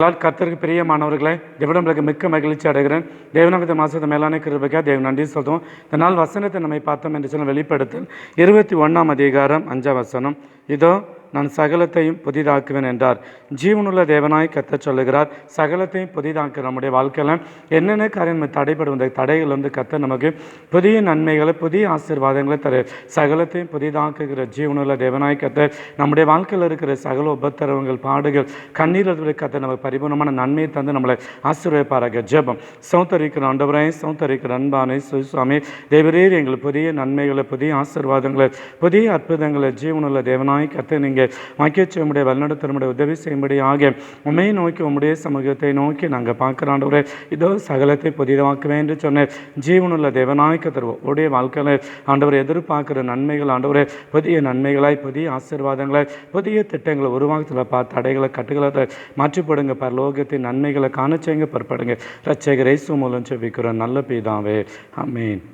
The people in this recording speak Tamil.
எல்லால் கர்த்தருக்கு பிரியமானவர்களே தேவனங்களுக்கு மிக்க மகிழ்ச்சி அடைகிறேன். தேவனகத்த மாசத்தை மேலான கிருபைக்கா தேவ நன்றி சொல்லுவோம் இந்த நாள் வசனத்தை நம்மை பார்த்தோம் என்று சொன்ன வெளிப்படுத்தல் இருபத்தி ஒன்றாம் அதிகாரம் அஞ்சாம் வசனம். இதோ நான் சகலத்தையும் புதிதாக்குவேன் என்றார். ஜீவனுள்ள தேவனாய் கத்த சொல்லுகிறார் சகலத்தையும் புதிதாக்குற நம்முடைய வாழ்க்கையில் என்னென்ன காரியம் தடைபடும் இந்த தடைகள் வந்து கத்த நமக்கு புதிய நன்மைகளை புதிய ஆசீர்வாதங்களை தரு. சகலத்தையும் புதிதாக்குகிற ஜீவனுள்ள தேவனாய் கத்த நம்முடைய வாழ்க்கையில் இருக்கிற சகல உபத்திரவங்கள் பாடுகள் கண்ணீர் கத்த நமக்கு பரிபூர்ணமான நன்மையை தந்து நம்மளை ஆசீர்வதிப்பாராக. ஜெபம். சௌத்தரிக்கிற ஆண்டவரை சௌத்தரிக்கிற அன்பானை சுவாமி தேவரீர் எங்களுக்கு புதிய நன்மைகளை புதிய ஆசீர்வாதங்களை புதிய அற்புதங்களை ஜீவனுள்ள தேவனாய் கத்த நீங்கள் வாக்கிய உடைய வழிநடத்தனுடைய உதவி செய்யும்படி செய்யும்படியாக உண்மையை நோக்கி உம்முடைய சமூகத்தை நோக்கி நாங்கள் பார்க்குற ஆண்டவரே இதோ சகலத்தை புதிதாக்குவேன் என்று சொன்ன ஜீவனுள்ள தேவநாயக்க தருவோம் உடைய வாழ்க்கையில் ஆண்டவர் எதிர்பார்க்குற நன்மைகள் ஆண்டவரே புதிய நன்மைகளாய் புதிய ஆசீர்வாதங்களாய் புதிய திட்டங்களை உருவாக்கத்தில் பார்த்து தடைகளை கட்டுகளை மாற்றிப்படுங்க. பரலோகத்தின் நன்மைகளை காணச்சேங்க பற்படுங்க ரச்சகரை மூலம் செபிக்கிறோம் நல்ல பிதாவே. அமீன்